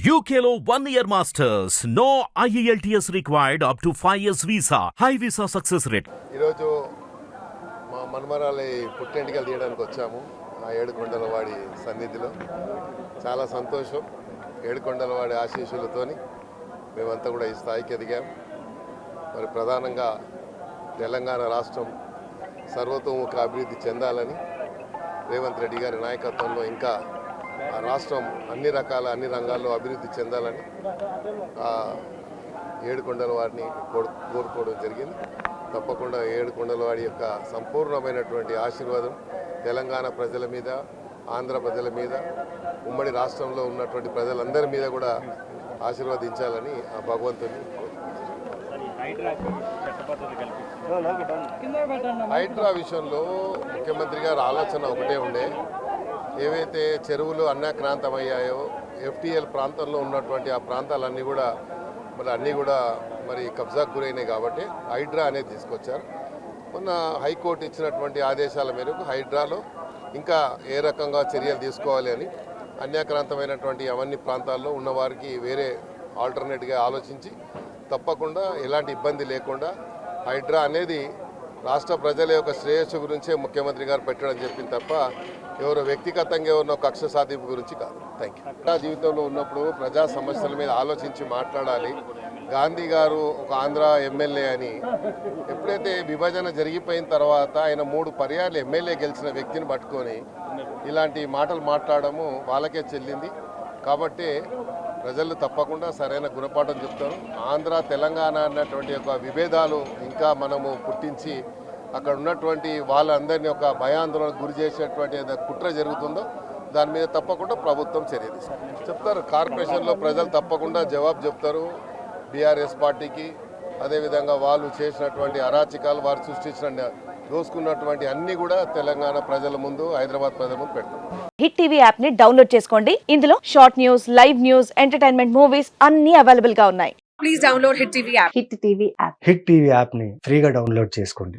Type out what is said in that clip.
యూకేలో one year masters no E IELTS required up to 5 years visa. High visa success rate. ఈరోజు మా మన్మరాలి పుట్టెంటికలు తీయడానికి వచ్చాము ఆ ఏడుకొండలవాడి సన్నిధిలో చాలా సంతోషం ఏడుకొండలవాడి ఆశీస్సులతోని మేమంతా కూడా ఈ స్థాయికి ఎదిగాం మరి ప్రధానంగా తెలంగాణ రాష్ట్రం సర్వతోముఖ అభివృద్ధి చెందాలని రేవంత్ రెడ్డి గారి నాయకత్వంలో ఇంకా రాష్ట్రం అన్ని రకాల అన్ని రంగాల్లో అభివృద్ధి చెందాలని ఆ ఏడుకొండల వారిని కోరు- కోరుకోవడం జరిగింది. తప్పకుండా ఏడుకొండల వారి యొక్క సంపూర్ణమైనటువంటి ఆశీర్వాదం తెలంగాణ ప్రజల మీద ఆంధ్ర ప్రజల మీద ఉమ్మడి రాష్ట్రంలో ఉన్నటువంటి ప్రజలందరి మీద కూడా ఆశీర్వదించాలని ఆ భగవంతుని హైడ్రా విషయంలో ముఖ్యమంత్రి గారి ఆలోచన ఒకటే ఉండే. ఏవైతే చెరువులు అన్యాక్రాంతమయ్యాయో ఎఫ్టీఎల్ ప్రాంతంలో ఉన్నటువంటి ఆ ప్రాంతాలన్నీ కూడా మరి అన్నీ కూడా మరి కబ్జాకు గురైనాయి కాబట్టి హైడ్రా అనేది తీసుకొచ్చారు. మొన్న హైకోర్టు ఇచ్చినటువంటి ఆదేశాల మేరకు హైడ్రాలో ఇంకా ఏ రకంగా చర్యలు తీసుకోవాలి అని అన్యాక్రాంతమైనటువంటి అవన్నీ ప్రాంతాల్లో ఉన్నవారికి వేరే ఆల్టర్నేట్గా ఆలోచించి తప్పకుండా ఎలాంటి ఇబ్బంది లేకుండా హైడ్రా అనేది రాష్ట్ర ప్రజల యొక్క శ్రేయస్సు గురించే ముఖ్యమంత్రి గారు పెట్టడం చెప్పింది తప్ప ఎవరో వ్యక్తిగతంగా ఎవరినో కక్ష సాధింపు గురించి కాదు. థ్యాంక్ యూ ప్రజా జీవితంలో ఉన్నప్పుడు ప్రజా సమస్యల మీద ఆలోచించి మాట్లాడాలి. గాంధీ గారు ఒక ఆంధ్ర ఎమ్మెల్యే అని ఎప్పుడైతే విభజన జరిగిపోయిన తర్వాత ఆయన మూడు పర్యాలు ఎమ్మెల్యే గెలిచిన వ్యక్తిని పట్టుకొని ఇలాంటి మాటలు మాట్లాడము వాళ్ళకే చెల్లింది. కాబట్టి ప్రజలు తప్పకుండా సరైన గుణపాఠం చెప్తారు. ఆంధ్ర తెలంగాణ అన్నటువంటి యొక్క విభేదాలు ఇంకా మనము పుట్టించి అక్కడ ఉన్నటువంటి వాళ్ళందరినీ ఒక భయాందోళనకు గురి చేసేటువంటి కుట్ర జరుగుతుందో దాని మీద తప్పకుండా ప్రభుత్వం చర్య తీసుకుంటుంది చెప్తారు కార్పొరేషన్లో ప్రజలు తప్పకుండా జవాబు చెప్తారు బీఆర్ఎస్ పార్టీకి అదేవిధంగా వాళ్ళు చేసినటువంటి అరాచకాలు వారు సృష్టించిన దోసుకున్నటువంటి అన్నీ కూడా తెలంగాణ ప్రజల ముందు హైదరాబాద్ ప్రజల ముందు పెడతారు హిట్ టీవీ యాప్ని డౌన్లోడ్ చేసుకోండి. ఇందులో short news live news entertainment movies అన్ని అవైలబుల్గా ఉన్నాయి. please download Hit TV app. Hit TV app. Hit TV యాప్ని ఫ్రీగా డౌన్లోడ్ చేసుకోండి.